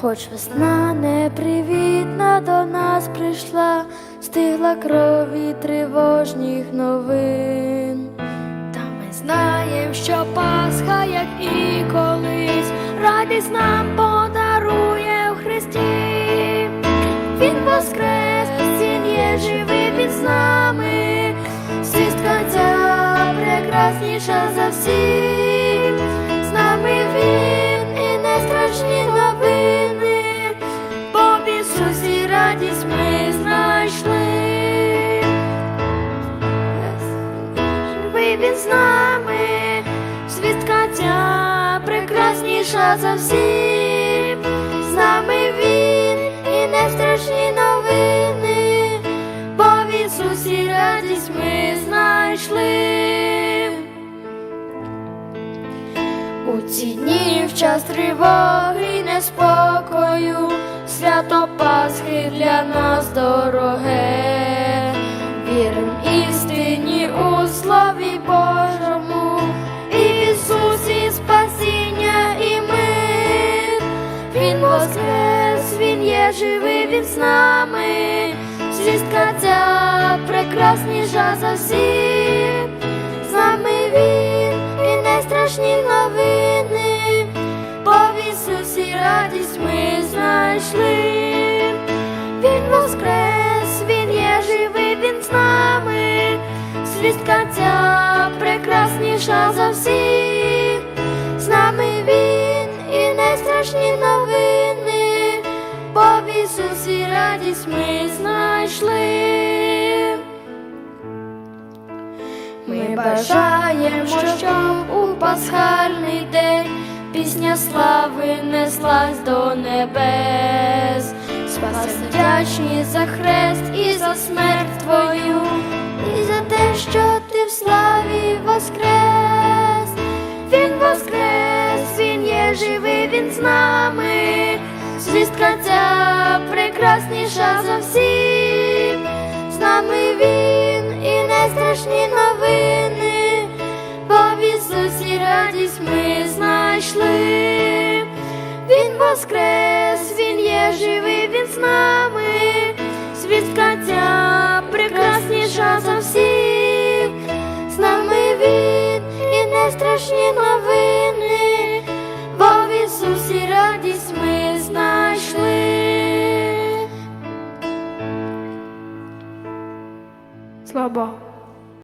Хоч весна непривітна до нас прийшла, стигла крові тривожних новин. Та ми знаєм, що Пасха, як і колись, радість нам подарує у Христі. Він воскрес, він є живий, з нами, свістка ця прекрасніша за всіх, він з нами, свідка ця прекрасніша за всіх, з нами він і не страшні новини, бо в Ісусі радість ми знайшли. У ці дні в час тривоги й неспокою, свято Пасхи для нас дороге, живий, Він з нами, звістка ця прекрасніша за всіх, з нами Він і не страшні новини, бо в Ісусі радість ми знайшли. Він воскрес, Він є живий, Він з нами, звістка ця прекрасніша за всіх, з нами Він і не страшні новини, Ісусі радість ми знайшли. Ми бажаємо, щоб у пасхальний день пісня слави неслась до небес. Спаси вдячні за хрест і за смерть Твою, і за те, що ти в славі воскрес. Звістка ця прекрасніша за всіх. З нами він і не страшні новини, бо в Ісусі радість ми знайшли. Він воскрес, він є живий, він з нами. Звістка ця Слава Богу.